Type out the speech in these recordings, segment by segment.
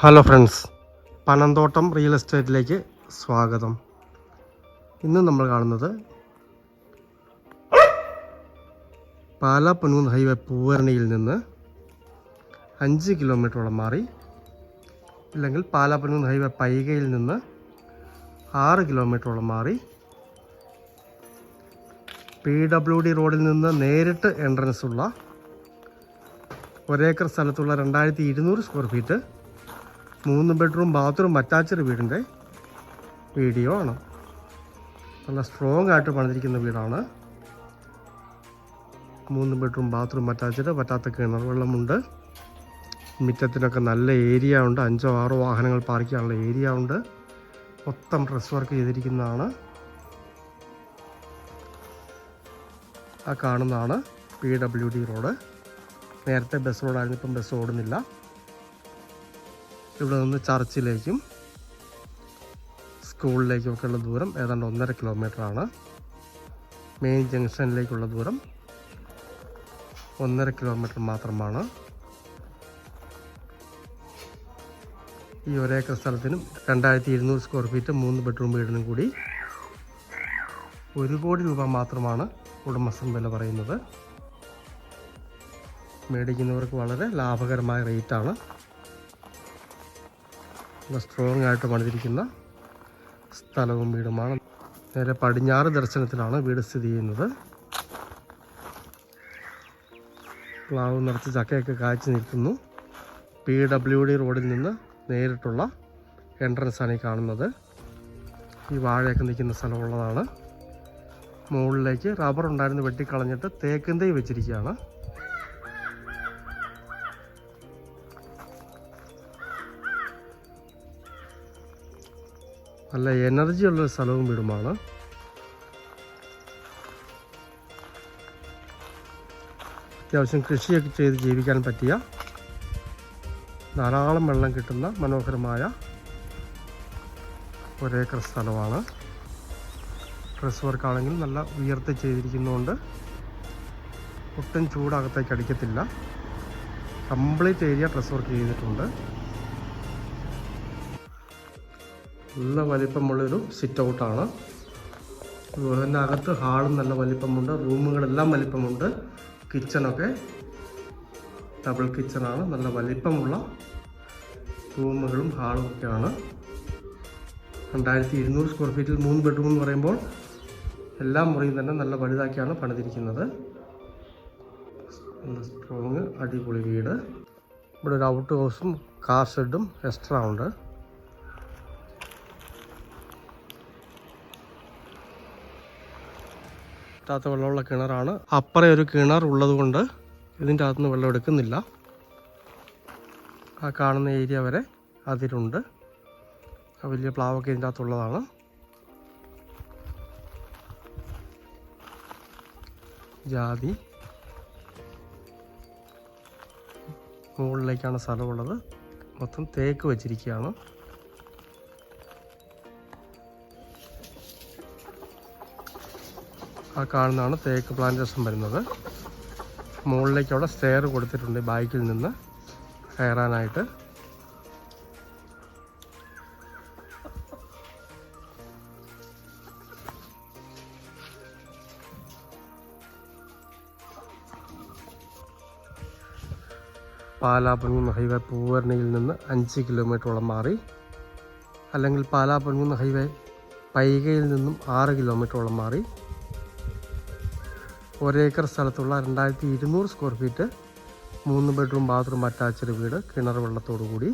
Hello friends Panamthottam real എസ്റ്റേറ്റിലേക്ക് സ്വാഗതം. ഇന്ന് നമ്മൾ കാണുന്നത് പാലാ പൊന്നൂന്ന് ഹൈവേ പൂവരണിയിൽ നിന്ന് അഞ്ച് കിലോമീറ്ററോളം മാറി അല്ലെങ്കിൽ പാലാ പൊന്നൂന്ന് ഹൈവേ പൈകയിൽ നിന്ന് ആറ് കിലോമീറ്ററോളം മാറി പി ഡബ്ല്യു ഡി റോഡിൽ നിന്ന് നേരിട്ട് എൻട്രൻസ് ഉള്ള ഒരേക്കർ സ്ഥലത്തുള്ള രണ്ടായിരത്തി ഇരുന്നൂറ് സ്ക്വയർ ഫീറ്റ് മൂന്ന് ബെഡ്റൂം ബാത്റൂം അറ്റാച്ച്ഡ് വീടിന്റെ വീഡിയോ ആണ്. നല്ല സ്ട്രോങ് ആയിട്ട് പണിതിരിക്കുന്ന വീടാണ്. മൂന്ന് ബെഡ്റൂം ബാത്റൂം അറ്റാച്ച്ഡ് പറ്റാത്ത കിണർ വെള്ളമുണ്ട്. മുറ്റത്തിനൊക്കെ നല്ല ഏരിയ ഉണ്ട്. അഞ്ചോ ആറോ വാഹനങ്ങൾ പാർക്ക് ചെയ്യാനുള്ള ഏരിയ ഉണ്ട്. മൊത്തം ഡ്രസ് വർക്ക് ചെയ്തിരിക്കുന്നതാണ്. ആ കാണുന്നതാണ് പി ഡബ്ല്യു ഡി റോഡ് നേരത്തെ ബസ് റോഡായിരുന്നു ഇപ്പം ബസ് ഓടുന്നില്ല. ഇവിടെ നിന്ന് ചർച്ചിലേക്കും സ്കൂളിലേക്കും ഒക്കെ ഉള്ള ദൂരം ഏതാണ്ട് ഒന്നര കിലോമീറ്റർ ആണ് മെയിൻ ജംഗ്ഷനിലേക്കുള്ള ദൂരം ഒന്നര കിലോമീറ്റർ മാത്രമാണ്. ഈ ഒരേക്കർ സ്ഥലത്തിനും രണ്ടായിരത്തി ഇരുന്നൂറ് സ്ക്വയർ ഫീറ്റ് മൂന്ന് ബെഡ്റൂം വീടിനും കൂടി ഒരു കോടി രൂപ മാത്രമാണ് ഉടമസ്ഥൻ വില പറയുന്നത്. മേടിക്കുന്നവർക്ക് വളരെ ലാഭകരമായ റേറ്റാണ്. സ്ട്രോങ് ആയിട്ട് പണിതിരിക്കുന്ന സ്ഥലവും വീടുമാണ്. നേരെ പടിഞ്ഞാറ് ദർശനത്തിലാണ് വീട് സ്ഥിതി ചെയ്യുന്നത്. പ്ലാവ് നിറച്ച് ചക്കയൊക്കെ കാച്ചു നിൽക്കുന്നു. പി ഡബ്ല്യു ഡി റോഡിൽ നിന്ന് നേരിട്ടുള്ള എൻട്രൻസാണ് ഈ കാണുന്നത്. ഈ വാഴയൊക്കെ നിൽക്കുന്ന സ്ഥലമുള്ളതാണ്. മുകളിലേക്ക് റബ്ബർ ഉണ്ടായിരുന്നു വെട്ടിക്കളഞ്ഞിട്ട് തേക്കും തൈ വെച്ചിരിക്കുകയാണ്. നല്ല എനർജി ഉള്ള സ്ഥലവും വീടുമാണ്. അത്യാവശ്യം കൃഷിയൊക്കെ ചെയ്ത് ജീവിക്കാൻ പറ്റിയ ധാരാളം വെള്ളം കിട്ടുന്ന മനോഹരമായ ഒരേക്കർ സ്ഥലമാണ്. ഡ്രസ് വർക്കാണെങ്കിൽ നല്ല ഉയർത്തി ചെയ്തിരിക്കുന്നതുകൊണ്ട് ഒട്ടും ചൂടകത്തേക്ക് അടിക്കത്തില്ല. കംപ്ലീറ്റ് ഏരിയ ഡ്രസ് വർക്ക് ചെയ്തിട്ടുണ്ട്. നല്ല വലിപ്പമുള്ളൊരു സിറ്റ് ഔട്ടാണ് അതുപോലെ തന്നെ അകത്ത് ഹാളും നല്ല വലിപ്പമുണ്ട് റൂമുകളെല്ലാം വലിപ്പമുണ്ട്. കിച്ചണൊക്കെ ഡബിൾ കിച്ചണാണ് നല്ല വലിപ്പമുള്ള റൂമുകളും ഹാളും ഒക്കെയാണ്. രണ്ടായിരത്തി ഇരുന്നൂറ് സ്ക്വയർ ഫീറ്റിൽ മൂന്ന് ബെഡ്റൂം എന്ന് പറയുമ്പോൾ എല്ലാ മുറിയും തന്നെ നല്ല വലുതാക്കിയാണ് പണിതിരിക്കുന്നത്. സ്ട്രോങ് അടിപൊളി വീട്. ഇവിടെ ഒരു ഔട്ട് ഹൗസും കാർ ഷെഡും എക്സ്ട്രാ ഉണ്ട്. പറ്റാത്ത വെള്ളമുള്ള കിണറാണ്. അപ്പറേ ഒരു കിണർ ഉള്ളത് കൊണ്ട് ഇതിന്റെ അകത്തുനിന്ന് വെള്ളം എടുക്കുന്നില്ല. ആ കാണുന്ന ഏരിയ വരെ അതിലുണ്ട്. ആ വലിയ പ്ലാവൊക്കെ ഇതിന്റെ അകത്തുള്ളതാണ്. ജാതി. മുകളിലേക്കാണ് സ്ഥലമുള്ളത്. മൊത്തം തേക്ക് വെച്ചിരിക്കുകയാണ്. ആ കാണുന്നതാണ് തേക്ക് പ്ലാന്റേഷൻ വരുന്നത്. മുകളിലേക്ക് അവിടെ സ്റ്റെയർ കൊടുത്തിട്ടുണ്ട് ബൈക്കിൽ നിന്ന് കയറാനായിട്ട്. പാലാപ്പൻകുന്ന് ഹൈവേ പൂവരണിയിൽ നിന്ന് അഞ്ച് കിലോമീറ്ററോളം മാറി. അല്ലെങ്കിൽ പാലാപ്പൻകുന്ന് ഹൈവേ പൈകയിൽ നിന്നും ആറ് കിലോമീറ്ററോളം മാറി. ഒരേക്കർ സ്ഥലത്തുള്ള രണ്ടായിരത്തി ഇരുന്നൂറ് സ്ക്വയർ ഫീറ്റ് മൂന്ന് ബെഡ്റൂം ബാത്റൂം അറ്റാച്ച്ഡ് വീട് കിണർ വെള്ളത്തോടു കൂടി.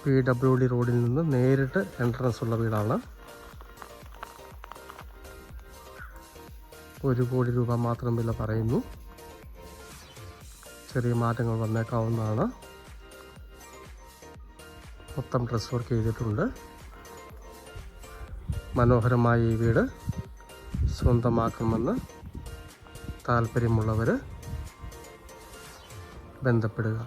പി ഡബ്ല്യു ഡി റോഡിൽ നിന്ന് നേരിട്ട് എൻട്രൻസ് ഉള്ള വീടാണ്. ഒരു കോടി രൂപ മാത്രം വില പറയുന്നു. ചെറിയ മാറ്റങ്ങൾ വന്നേക്കാവുന്നതാണ്. മൊത്തം ഡ്രസ് വർക്ക് ചെയ്തിട്ടുണ്ട്. മനോഹരമായ ഈ വീട്. സ്വന്തമാക്കണമെന്ന് താല്പര്യമുള്ളവർ ബന്ധപ്പെടുക.